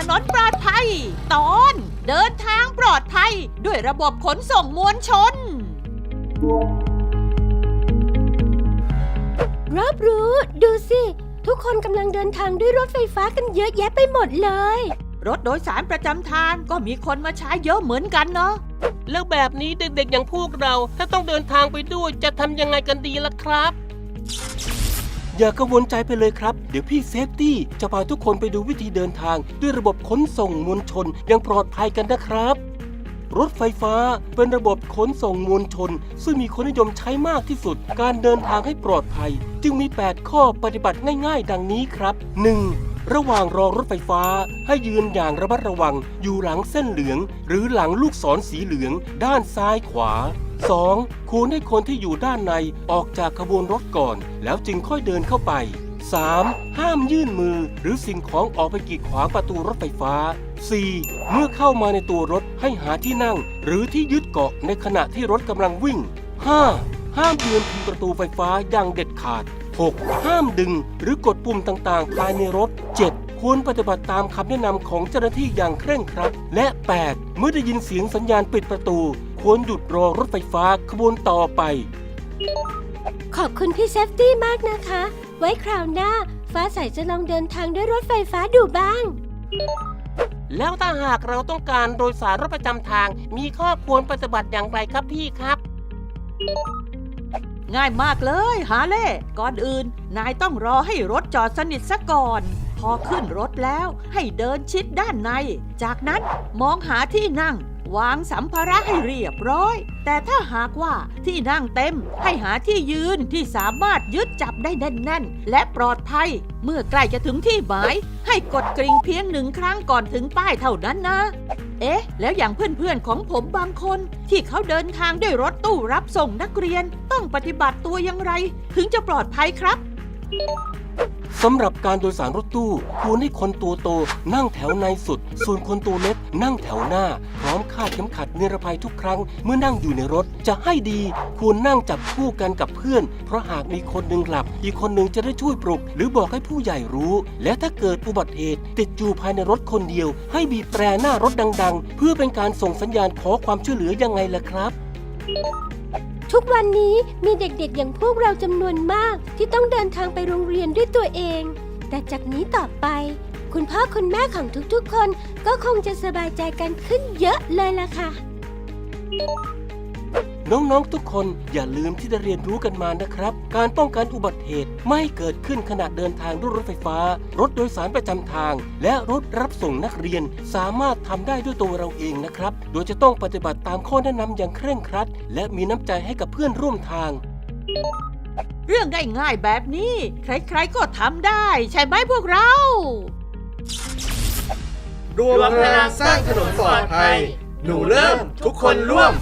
ตอนเดินทางปลอดภัย ด้วยระบบขนส่งมวลชน รับรู้ ดูสิ ทุกคนกำลังเดินทางด้วยรถไฟฟ้ากันเยอะแยะไปหมดเลย รถโดยสารประจำทางก็มีคนมาใช้เยอะเหมือนกันเนาะแล้วแบบนี้เด็กๆอย่างพวกเรา ถ้าต้องเดินทางไปด้วยจะทำยังไงกันดีล่ะครับ อย่ากังวลใจไปเลยครับ เดี๋ยวพี่เซฟตี้จะพาทุกคนไปดูวิธีเดินทาง ด้วยระบบขนส่งมวลชนยังปลอดภัยกันนะครับ รถไฟฟ้าเป็นระบบขนส่งมวลชน ซึ่งมีคนนิยมใช้มากที่สุด การเดินทางให้ปลอดภัย จึงมี 8 ข้อปฏิบัติง่าย ๆ ดังนี้ครับ 1. ระหว่างรอรถไฟฟ้า ให้ยืนอย่างระมัดระวัง อยู่หลังเส้นเหลือง หรือหลังลูกศรสีเหลือง ด้านซ้ายขวา 2. ควรให้คนที่อยู่ด้านในออกจากขบวนรถก่อน แล้วจึงค่อยเดินเข้าไป 3. ห้ามยื่นมือหรือสิ่งของออกไปกีดขวางประตูรถไฟฟ้า 4. เมื่อเข้ามาในตัวรถให้หาที่นั่ง หรือที่ยึดเกาะในขณะที่รถกำลังวิ่ง 5. ห้ามยืนพิงประตูไฟฟ้าอย่างเด็ดขาด 6. ห้ามดึงหรือกดปุ่มต่างๆ ภายในรถ 7. ควรปฏิบัติตามคำแนะนำของเจ้าหน้าที่อย่างเคร่งครัด และ 8. เมื่อได้ยินเสียงสัญญาณปิดประตู ควรหยุดรอรถไฟฟ้าขบวนต่อไป ขอบคุณพี่เซฟตี้มากนะคะ ไว้คราวหน้า ฟ้าใสจะลองเดินทางด้วยรถไฟฟ้าดูบ้าง แล้วถ้าหากเราต้องการโดยสารรถประจำทาง มีข้อควรปฏิบัติอย่างไรครับพี่ครับ ง่ายมากเลยฮาเล่ก่อนอื่น นายต้องรอให้รถจอดสนิทซะก่อน พอขึ้นรถแล้วให้เดินชิดด้านใน จากนั้นมองหาที่นั่ง วางสัมภาระให้เรียบร้อย แต่ถ้าหากว่าที่นั่งเต็มให้หาที่ยืนที่สามารถยึดจับได้แน่นๆ และปลอดภัย เมื่อใกล้จะถึงที่หมาย ให้กดกริ่งเพียงหนึ่งครั้งก่อนถึงป้ายเท่านั้นนะ เอ๊ะ แล้วอย่างเพื่อนๆของผมบางคน ที่เขาเดินทางด้วยรถตู้รับส่งนักเรียน ต้องปฏิบัติตัวอย่างไร ถึงจะปลอดภัยครับ สำหรับการโดยสารรถตู้ควรให้คนตัวโตนั่งแถวในสุด ส่วนคนตัวเล็กนั่งแถวหน้า พร้อมคาดเข็มขัดนิรภัยทุกครั้งเมื่อนั่งอยู่ในรถ จะให้ดีควรนั่งจับคู่กันกับเพื่อน เพราะหากมีคนหนึ่งหลับ อีกคนหนึ่งจะได้ช่วยปลุก หรือบอกให้ผู้ใหญ่รู้ และถ้าเกิดอุบัติเหตุติดอยู่ภายในรถคนเดียว ให้บีบแตรหน้ารถดัง ๆ เพื่อเป็นการส่งสัญญาณขอความช่วยเหลือยังไงล่ะครับ ทุกวันนี้มีเด็กๆ อย่างพวกเราจำนวนมากที่ต้องเดินทางไปโรงเรียนด้วยตัวเอง แต่จากนี้ต่อไป คุณพ่อคุณแม่ของทุกๆ คนก็คงจะสบายใจกันขึ้นเยอะเลยล่ะค่ะ น้องๆทุกคนอย่าลืมที่ได้เรียนรู้กันมานะครับ การป้องกันอุบัติเหตุไม่ให้เกิดขึ้นขณะเดินทางด้วยรถไฟฟ้า รถโดยสารประจำทาง และรถรับส่งนักเรียน สามารถทำได้ด้วยตัวเราเองนะครับ โดยจะต้องปฏิบัติตามข้อแนะนำอย่างเคร่งครัด และมีน้ำใจให้กับเพื่อนร่วมทาง เรื่องง่ายๆแบบนี้ ใครๆก็ทำได้ ใช่ไหมพวกเรา รวมพลังสร้างถนนปลอดภัย หนูเริ่มทุกคนร่วม